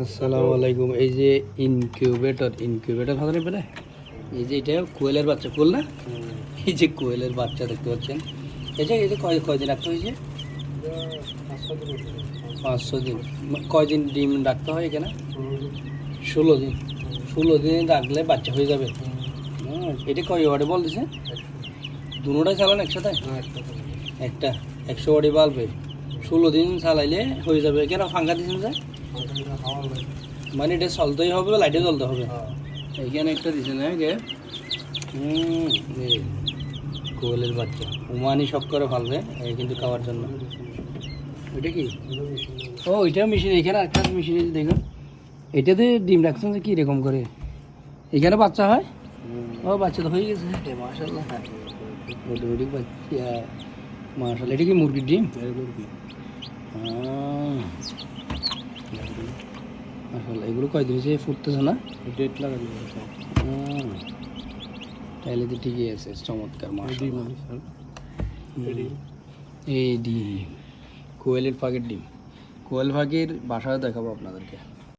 আসসালামু আলাইকুম। এই যে ইনকিউবেটর ইনকিউবেটর হাজারে পেলে এই যে এটা কোয়েলের বাচ্চা কোয়েল না? এই যে কোয়েলের বাচ্চা দেখতে পাচ্ছেন। এই যে এটা কয় কয়দিন রাখতে হয়েছে পাঁচশো দিন। কয়দিন ডিম রাখতে হয় এখানে? ষোলো দিন। ষোলো দিন রাখলে বাচ্চা হয়ে যাবে। এটা কয় ওয়ার্ডে বল দিছে দুটোটাই চালান একসাথে? একটা। একশো ওয়ার্ডে বাল্বে। ষোলো দিন চালাইলে হয়ে যাবে। কেন ফাঙ্কা দিয়েছেন যে? মানে এটা চলতেই হবে লাইটে জ্বলতে হবে। এইখানে একটা দিছে না গে হুম কোয়েলের বাচ্চা। উমানি সব করে ফালবে এই কিন্তু খাওয়ার জন্য। ওইটা কি? ও ওইটা মেশিন এখানে একটা মেশিন আছে দেখুন এটাতে ডিম রাখছেন যে কীরকম করে? এখানে বাচ্চা হয়? ও বাচ্চা তো হয়ে গেছে। মাশাল্লাহ অটোমেটিক বাচ্চা মাশাল্লাহ এটা কি মুরগির ডিম? আহ। মাশাল্লাহ এগুলো কয়দিন হয়েছে ফুটতেছে না? ডেট লাগানো। তাহলে তো ঠিকই আছে চমৎকার মাছ। এই ডিম কোয়েলের ফাঁকের ডিম। কোয়েল ফাঁকের বাসা দেখাবো আপনাদেরকে।